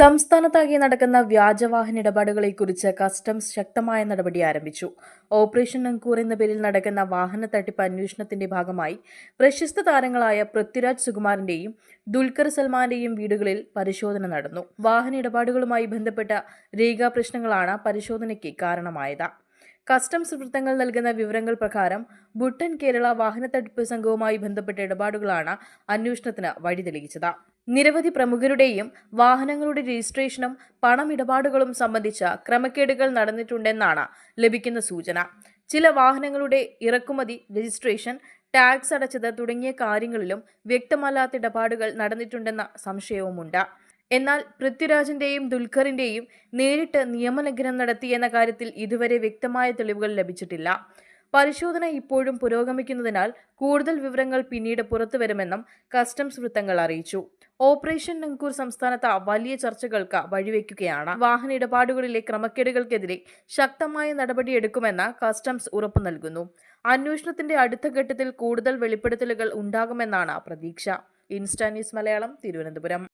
സംസ്ഥാനത്താകെ നടക്കുന്ന വ്യാജവാഹന ഇടപാടുകളെക്കുറിച്ച് കസ്റ്റംസ് ശക്തമായ നടപടി ആരംഭിച്ചു. ഓപ്പറേഷൻ അങ്കൂർ എന്ന പേരിൽ നടക്കുന്ന വാഹന തട്ടിപ്പ് അന്വേഷണത്തിന്റെ ഭാഗമായി പ്രശസ്ത താരങ്ങളായ പൃഥ്വിരാജ് സുകുമാറിന്റെയും ദുൽഖർ സൽമാന്റെയും വീടുകളിൽ പരിശോധന നടന്നു. വാഹന ഇടപാടുകളുമായി ബന്ധപ്പെട്ട രേഖാപ്രശ്നങ്ങളാണ് പരിശോധനയ്ക്ക് കാരണമായത്. കസ്റ്റംസ് വൃത്തങ്ങൾ നൽകുന്ന വിവരങ്ങൾ പ്രകാരം ബുട്ടൻ കേരള വാഹന തട്ടിപ്പ് സംഘവുമായി ബന്ധപ്പെട്ട ഇടപാടുകളാണ് അന്വേഷണത്തിന് വഴിതെളിയിച്ചത് നിരവധി പ്രമുഖരുടെയും വാഹനങ്ങളുടെ രജിസ്ട്രേഷനും പണമിടപാടുകളും സംബന്ധിച്ച ക്രമക്കേടുകൾ നടന്നിട്ടുണ്ടെന്നാണ് ലഭിക്കുന്ന സൂചന. ചില വാഹനങ്ങളുടെ ഇറക്കുമതി രജിസ്ട്രേഷൻ ടാക്സ് അടച്ചത് തുടങ്ങിയ കാര്യങ്ങളിലും വ്യക്തമല്ലാത്ത ഇടപാടുകൾ നടന്നിട്ടുണ്ടെന്ന സംശയവുമുണ്ട്. എന്നാൽ പൃഥ്വിരാജിന്റെയും ദുൽഖറിന്റെയും നേരിട്ട് നിയമലംഘനം നടത്തിയെന്ന കാര്യത്തിൽ ഇതുവരെ വ്യക്തമായ തെളിവുകൾ ലഭിച്ചിട്ടില്ല. പരിശോധന ഇപ്പോഴും പുരോഗമിക്കുന്നതിനാൽ കൂടുതൽ വിവരങ്ങൾ പിന്നീട് പുറത്തുവരുമെന്നും കസ്റ്റംസ് വൃത്തങ്ങൾ അറിയിച്ചു. ഓപ്പറേഷൻ നങ്കൂർ സംസ്ഥാനത്ത് വലിയ ചർച്ചകൾക്ക് വഴിവെക്കുകയാണ്. വാഹന ഇടപാടുകളിലെ ക്രമക്കേടുകൾക്കെതിരെ ശക്തമായ നടപടിയെടുക്കുമെന്ന് കസ്റ്റംസ് ഉറപ്പു നൽകുന്നു. അന്വേഷണത്തിന്റെ അടുത്ത ഘട്ടത്തിൽ കൂടുതൽ വെളിപ്പെടുത്തലുകൾ ഉണ്ടാകുമെന്നാണ് പ്രതീക്ഷ. Insta news Malayalam Thiruvananthapuram.